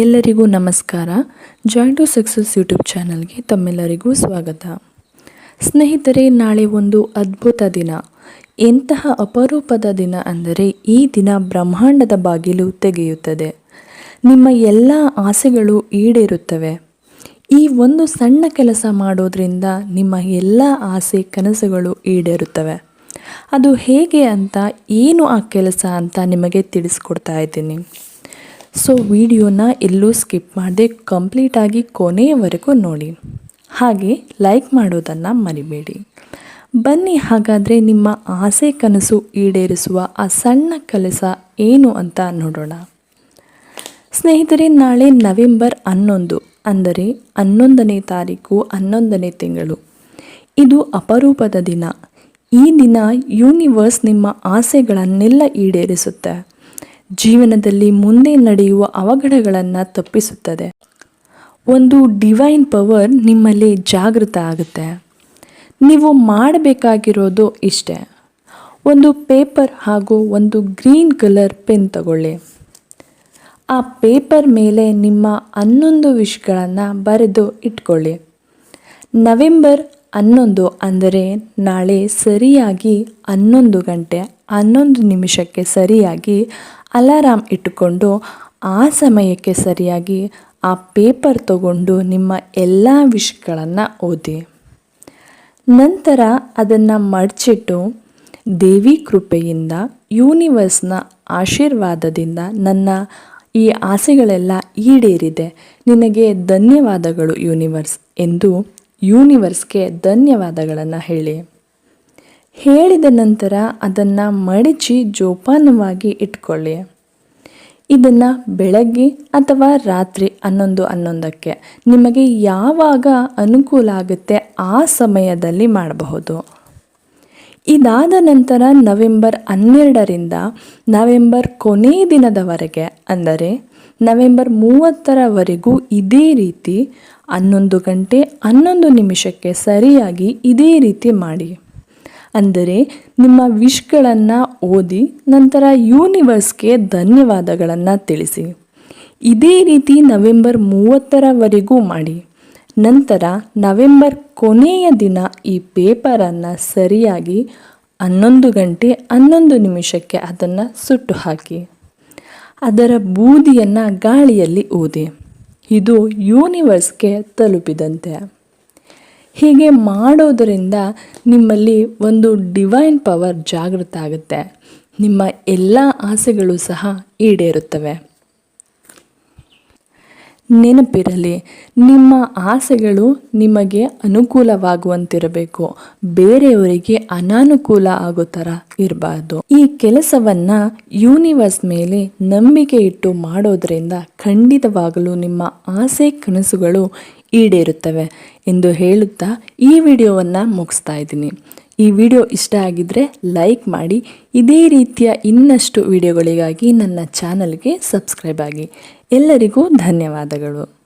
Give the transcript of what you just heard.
ಎಲ್ಲರಿಗೂ ನಮಸ್ಕಾರ. Joy to success YouTube ಚಾನಲ್ಗೆ ತಮ್ಮೆಲ್ಲರಿಗೂ ಸ್ವಾಗತ. ಸ್ನೇಹಿತರೆ, ನಾಳೆ ಒಂದು ಅದ್ಭುತ ದಿನ. ಎಂತಹ ಅಪರೂಪದ ದಿನ ಅಂದರೆ ಈ ದಿನ ಬ್ರಹ್ಮಾಂಡದ ಬಾಗಿಲು ತೆಗೆಯುತ್ತದೆ. ನಿಮ್ಮ ಎಲ್ಲ ಆಸೆಗಳು ಈಡೇರುತ್ತವೆ. ಈ ಒಂದು ಸಣ್ಣ ಕೆಲಸ ಮಾಡೋದ್ರಿಂದ ನಿಮ್ಮ ಎಲ್ಲ ಆಸೆ, ಕನಸುಗಳು ಈಡೇರುತ್ತವೆ. ಅದು ಹೇಗೆ ಅಂತ, ಏನು ಆ ಕೆಲಸ ಅಂತ ನಿಮಗೆ ತಿಳಿಸ್ಕೊಡ್ತಾ ಇದ್ದೀನಿ. ಸೊ ವಿಡಿಯೋನ ಎಲ್ಲೂ ಸ್ಕಿಪ್ ಮಾಡದೆ ಕಂಪ್ಲೀಟಾಗಿ ಕೊನೆಯವರೆಗೂ ನೋಡಿ. ಹಾಗೆ ಲೈಕ್ ಮಾಡೋದನ್ನು ಮರಿಬೇಡಿ. ಬನ್ನಿ ಹಾಗಾದರೆ ನಿಮ್ಮ ಆಸೆ ಕನಸು ಈಡೇರಿಸುವ ಆ ಸಣ್ಣ ಕೆಲಸ ಏನು ಅಂತ ನೋಡೋಣ. ಸ್ನೇಹಿತರೆ, ನಾಳೆ ನವೆಂಬರ್ ಹನ್ನೊಂದು, ಅಂದರೆ ಹನ್ನೊಂದನೇ ತಾರೀಕು, ಹನ್ನೊಂದನೇ ತಿಂಗಳು. ಇದು ಅಪರೂಪದ ದಿನ. ಈ ದಿನ ಯೂನಿವರ್ಸ್ ನಿಮ್ಮ ಆಸೆಗಳನ್ನೆಲ್ಲ ಈಡೇರಿಸುತ್ತೆ. ಜೀವನದಲ್ಲಿ ಮುಂದೆ ನಡೆಯುವ ಅವಘಡಗಳನ್ನು ತಪ್ಪಿಸುತ್ತದೆ. ಒಂದು ಡಿವೈನ್ ಪವರ್ ನಿಮ್ಮಲ್ಲಿ ಜಾಗೃತ ಆಗುತ್ತೆ. ನೀವು ಮಾಡಬೇಕಾಗಿರೋದು ಇಷ್ಟೇ. ಒಂದು ಪೇಪರ್ ಹಾಗೂ ಒಂದು ಗ್ರೀನ್ ಕಲರ್ ಪೆನ್ ತಗೊಳ್ಳಿ. ಆ ಪೇಪರ್ ಮೇಲೆ ನಿಮ್ಮ ಹನ್ನೊಂದು ವಿಷ್ಗಳನ್ನು ಬರೆದು ಇಟ್ಕೊಳ್ಳಿ. ನವೆಂಬರ್ ಹನ್ನೊಂದು ಅಂದರೆ ನಾಳೆ ಸರಿಯಾಗಿ ಹನ್ನೊಂದು ಗಂಟೆ ಹನ್ನೊಂದು ನಿಮಿಷಕ್ಕೆ ಸರಿಯಾಗಿ ಅಲಾರಾಮ್ ಇಟ್ಟುಕೊಂಡು ಆ ಸಮಯಕ್ಕೆ ಸರಿಯಾಗಿ ಆ ಪೇಪರ್ ತಗೊಂಡು ನಿಮ್ಮ ಎಲ್ಲ ವಿಷಯಗಳನ್ನು ಓದಿ. ನಂತರ ಅದನ್ನು ಮಡಚಿಟ್ಟು ದೇವಿ ಕೃಪೆಯಿಂದ, ಯೂನಿವರ್ಸ್ನ ಆಶೀರ್ವಾದದಿಂದ ನನ್ನ ಈ ಆಸೆಗಳೆಲ್ಲ ಈಡೇರಿದೆ. ನಿನಗೆ ಧನ್ಯವಾದಗಳು ಯೂನಿವರ್ಸ್ ಎಂದು ಯೂನಿವರ್ಸ್ಗೆ ಧನ್ಯವಾದಗಳನ್ನು ಹೇಳಿ. ಹೇಳಿದ ನಂತರ ಅದನ್ನು ಮಡಚಿ ಜೋಪಾನವಾಗಿ ಇಟ್ಕೊಳ್ಳಿ. ಇದನ್ನು ಬೆಳಗ್ಗೆ ಅಥವಾ ರಾತ್ರಿ ಹನ್ನೊಂದು ಹನ್ನೊಂದಕ್ಕೆ ನಿಮಗೆ ಯಾವಾಗ ಅನುಕೂಲ ಆಗುತ್ತೆ ಆ ಸಮಯದಲ್ಲಿ ಮಾಡಬಹುದು. ಇದಾದ ನಂತರ ನವೆಂಬರ್ ಹನ್ನೆರಡರಿಂದ ನವೆಂಬರ್ ಕೊನೆ ದಿನದವರೆಗೆ ಅಂದರೆ ನವೆಂಬರ್ ಮೂವತ್ತರವರೆಗೂ ಇದೇ ರೀತಿ ಹನ್ನೊಂದು ಗಂಟೆ ಹನ್ನೊಂದು ನಿಮಿಷಕ್ಕೆ ಸರಿಯಾಗಿ ಇದೇ ರೀತಿ ಮಾಡಿ. ಅಂದರೆ ನಿಮ್ಮ ವಿಶ್ಗಳನ್ನು ಓದಿ ನಂತರ ಯೂನಿವರ್ಸ್ಗೆ ಧನ್ಯವಾದಗಳನ್ನು ತಿಳಿಸಿ. ಇದೇ ರೀತಿ ನವೆಂಬರ್ ಮೂವತ್ತರವರೆಗೂ ಮಾಡಿ. ನಂತರ ನವೆಂಬರ್ ಕೊನೆಯ ದಿನ ಈ ಪೇಪರನ್ನು ಸರಿಯಾಗಿ ಹನ್ನೊಂದು ಗಂಟೆ ಹನ್ನೊಂದು ನಿಮಿಷಕ್ಕೆ ಅದನ್ನು ಸುಟ್ಟು ಹಾಕಿ ಅದರ ಬೂದಿಯನ್ನು ಗಾಳಿಯಲ್ಲಿ ಊದಿ. ಇದು ಯೂನಿವರ್ಸ್ಗೆ ತಲುಪಿದಂತೆ. ಹೀಗೆ ಮಾಡೋದರಿಂದ ನಿಮ್ಮಲ್ಲಿ ಒಂದು ಡಿವೈನ್ ಪವರ್ ಜಾಗೃತ ಆಗುತ್ತೆ. ನಿಮ್ಮ ಎಲ್ಲ ಆಸೆಗಳು ಸಹ ಈಡೇರುತ್ತವೆ. ನೆನಪಿರಲಿ, ನಿಮ್ಮ ಆಸೆಗಳು ನಿಮಗೆ ಅನುಕೂಲವಾಗುವಂತಿರಬೇಕು. ಬೇರೆಯವರಿಗೆ ಅನಾನುಕೂಲ ಆಗೋ ಥರ ಇರಬಾರ್ದು. ಈ ಕೆಲಸವನ್ನ ಯೂನಿವರ್ಸ್ ಮೇಲೆ ನಂಬಿಕೆ ಇಟ್ಟು ಮಾಡೋದ್ರಿಂದ ಖಂಡಿತವಾಗಲೂ ನಿಮ್ಮ ಆಸೆ ಕನಸುಗಳು ಈಡೇರುತ್ತವೆ ಎಂದು ಹೇಳುತ್ತಾ ಈ ವಿಡಿಯೋವನ್ನು ಮುಗಿಸ್ತಾ ಇದ್ದೀನಿ. ಈ ವಿಡಿಯೋ ಇಷ್ಟ ಆಗಿದ್ದರೆ ಲೈಕ್ ಮಾಡಿ. ಇದೇ ರೀತಿಯ ಇನ್ನಷ್ಟು ವಿಡಿಯೋಗಳಿಗಾಗಿ ನನ್ನ ಚಾನಲ್ಗೆ ಸಬ್ಸ್ಕ್ರೈಬ್ ಆಗಿ. ಎಲ್ಲರಿಗೂ ಧನ್ಯವಾದಗಳು.